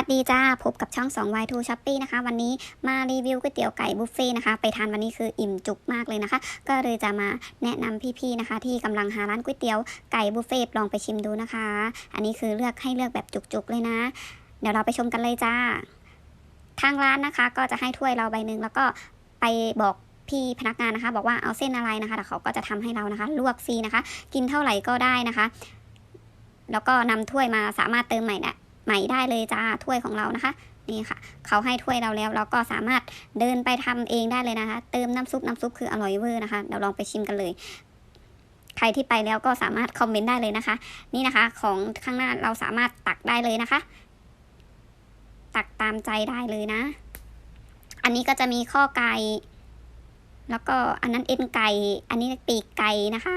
วัสดีจ้า พบกับช่อง 2 Y2 Shopee นะคะ วันนี้มารีวิวก๋วยเตี๋ยวไก่บุฟเฟ่ต์นะคะ ไปทานวันนี้คืออิ่มจุกมากเลยนะคะ ก็เลยจะมาแนะนำพี่ๆนะคะ ที่กำลังหาร้านก๋วยเตี๋ยวไก่บุฟเฟ่ต์ลองไปชิมดูนะคะ อันนี้คือเลือกให้เลือกแบบจุกๆเลยนะ เดี๋ยวเราไปชมกันเลยจ้า ทางร้านนะคะ ก็จะให้ถ้วยเราใบหนึ่งแล้วก็ไปบอกพี่พนักงานนะคะ บอกว่าเอาเส้นอะไรนะคะแต่เขาก็จะทำให้เรานะคะ ลวกฟรีนะคะ กินเท่าไหร่ก็ได้นะคะแล้วก็นำถ้วยมาสามารถเติมใหม่ได้ ใหม่ได้เลยจ้าถ้วยของเรานะคะนี่ค่ะ เขาให้ถ้วยเราแล้วเราก็สามารถเดินไปทำเองได้เลยนะคะ เติมน้ำซุปน้ำซุปคืออร่อยเวอร์นะคะเดี๋ยวลองไปชิมกันเลยใครที่ไปแล้วก็สามารถคอมเมนต์ได้เลยนะคะ นี่นะคะของข้างหน้าเราสามารถตักได้เลยนะคะ ตักตามใจได้เลยนะ อันนี้ก็จะมีข้อไก่แล้วก็อันนั้นเอ็นไก่ อันนี้ปีกไก่นะคะ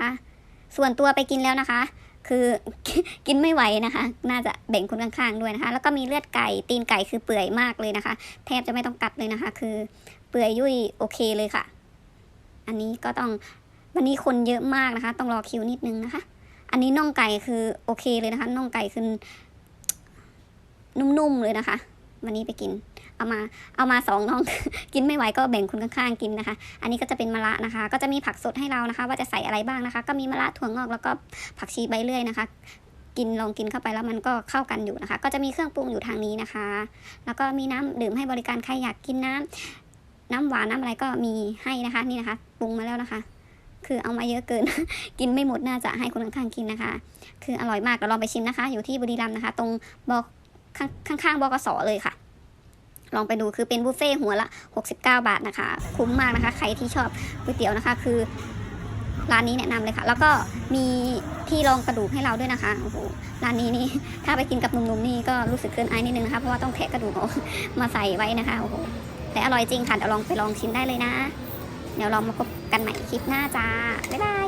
ส่วนตัวไปกินแล้วนะคะ คือกินไม่ไหวนะคะ น่าจะแบ่งคนข้างๆด้วยนะคะ แล้วก็มีเลือดไก่ ตีนไก่คือเปื่อยมากเลยนะคะ แทบจะไม่ต้องกัดเลยนะคะ คือเปื่อยยุ่ยโอเคเลยค่ะ อันนี้ก็ต้องวันนี้คนเยอะมากนะคะ ต้องรอคิวนิดนึงนะคะ อันนี้น่องไก่คือโอเคเลยนะคะ น่องไก่คือนุ่มๆเลยนะคะ วันนี้ไปกิน เอามาเอามาสองน่อง กินไม่ไหวก็แบ่งคนข้างๆกินนะคะ อันนี้ก็จะเป็นมะระนะคะ ก็จะมีผักสดให้เรานะคะ ว่าจะใส่อะไรบ้างนะคะ ก็มีมะระถั่วงอกแล้วก็ผักชีใบเลื่อยนะคะ กินลองกินเข้าไปแล้วมันก็เข้ากันอยู่นะคะ ก็จะมีเครื่องปรุงอยู่ทางนี้นะคะ แล้วก็มีน้ำดื่มให้บริการใครอยากกินน้ำน้ำหวานน้ำอะไรก็มีให้นะคะนี่นะคะ ปรุงมาแล้วนะคะคือเอามาเยอะเกิน กินไม่หมดน่าจะให้คนข้างๆกินนะคะ คืออร่อยมากเดี๋ยวลองไปชิมนะคะ อยู่ที่บุรีรัมย์นะคะ ตรงบอก ข้างๆบกสเลยค่ะ ลองไปดูคือเป็นบุฟเฟ่หัวละ 69 บาทนะคะ คุ้มมากนะคะ ใครที่ชอบก๋วยเตี๋ยวนะคะ คือร้านนี้แนะนำเลยค่ะ แล้วก็มีที่รองกระดูกให้เราด้วยนะคะโอ้โหร้านนี้นี่ถ้าไปกินกับหนุ่มๆนี่ก็รู้สึกเกินอายนิดนึงนะคะเพราะว่าต้องแทะกระดูกออกมาใส่ไว้นะคะโอ้โหแต่อร่อยจริงค่ะเดี๋ยวลองไปลองชิมได้เลยนะ เดี๋ยวเรามาพบกันใหม่คลิปหน้าจ้าบ๊ายบาย